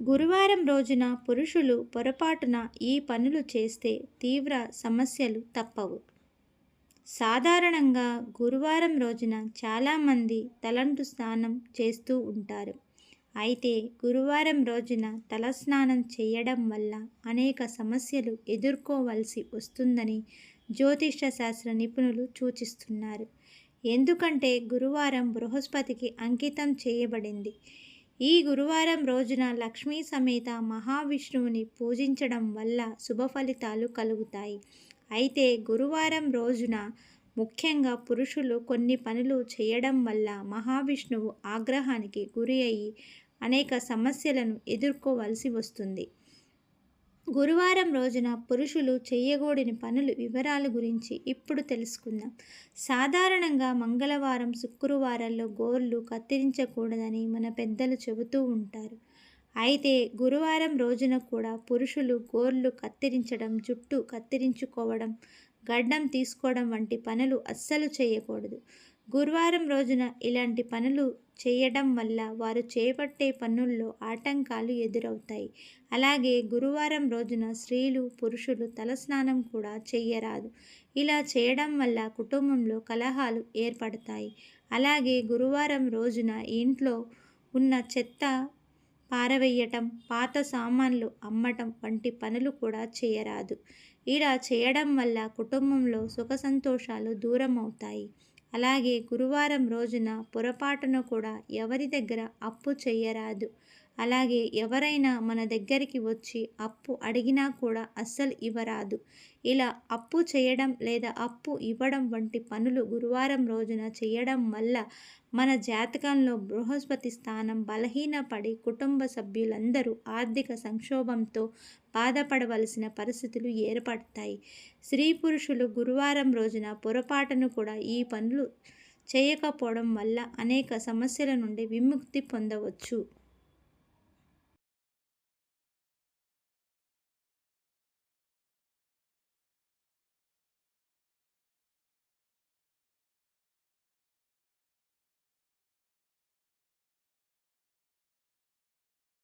గురువారం రోజున పురుషులు పొరపాటున ఈ పనులు చేస్తే తీవ్ర సమస్యలు తప్పవు. సాధారణంగా గురువారం రోజున చాలామంది తలంటు స్నానం చేస్తూ ఉంటారు. అయితే గురువారం రోజున తలస్నానం చేయడం వల్ల అనేక సమస్యలు ఎదుర్కోవలసి వస్తుందని జ్యోతిష శాస్త్ర నిపుణులు సూచిస్తున్నారు. ఎందుకంటే గురువారం బృహస్పతికి అంకితం చేయబడింది. ఈ గురువారం రోజున లక్ష్మీ సమేత మహావిష్ణువుని పూజించడం వల్ల శుభ ఫలితాలు కలుగుతాయి. అయితే గురువారం రోజున ముఖ్యంగా పురుషులు కొన్ని పనులు చేయడం వల్ల మహావిష్ణువు ఆగ్రహానికి గురి అయి అనేక సమస్యలను ఎదుర్కోవలసి వస్తుంది. గురువారం రోజున పురుషులు చేయకూడని పనులు వివరాల గురించి ఇప్పుడు తెలుసుకుందాం. సాధారణంగా మంగళవారం శుక్రవారాల్లో గోర్లు కత్తిరించకూడదని మన పెద్దలు చెబుతూ ఉంటారు. అయితే గురువారం రోజున కూడా పురుషులు గోర్లు కత్తిరించడం జుట్టు కత్తిరించుకోవడం గడ్డం తీసుకోవడం వంటి పనులు అస్సలు చేయకూడదు. గురువారం రోజున ఇలాంటి పనులు చేయడం వల్ల వారు చేపట్టే పనుల్లో ఆటంకాలు ఎదురవుతాయి. అలాగే గురువారం రోజున స్త్రీలు పురుషులు తలస్నానం కూడా చెయ్యరాదు. ఇలా చేయడం వల్ల కుటుంబంలో కలహాలు ఏర్పడతాయి. అలాగే గురువారం రోజున ఇంట్లో ఉన్న చెత్త పారవేయటం పాత సామాన్లు అమ్మటం వంటి పనులు కూడా చేయరాదు. ఇలా చేయడం వల్ల కుటుంబంలో సుఖ సంతోషాలు దూరం అవుతాయి అలాగే గురువారం రోజున పొరపాటున కూడా ఎవరి దగ్గర అప్పు చెయ్యరాదు. అలాగే ఎవరైనా మన దగ్గరికి వచ్చి అప్పు అడిగినా కూడా అస్సలు ఇవ్వరాదు. ఇలా అప్పు చేయడం లేదా అప్పు ఇవ్వడం వంటి పనులు గురువారం రోజున చేయడం వల్ల మన జాతకంలో బృహస్పతి స్థానం బలహీనపడి కుటుంబ సభ్యులందరూ ఆర్థిక సంక్షోభంతో బాధపడవలసిన పరిస్థితులు ఏర్పడతాయి. స్త్రీ పురుషులు గురువారం రోజున పొరపాటును కూడా ఈ పనులు చేయకపోవడం వల్ల అనేక సమస్యల నుండి విముక్తి పొందవచ్చు.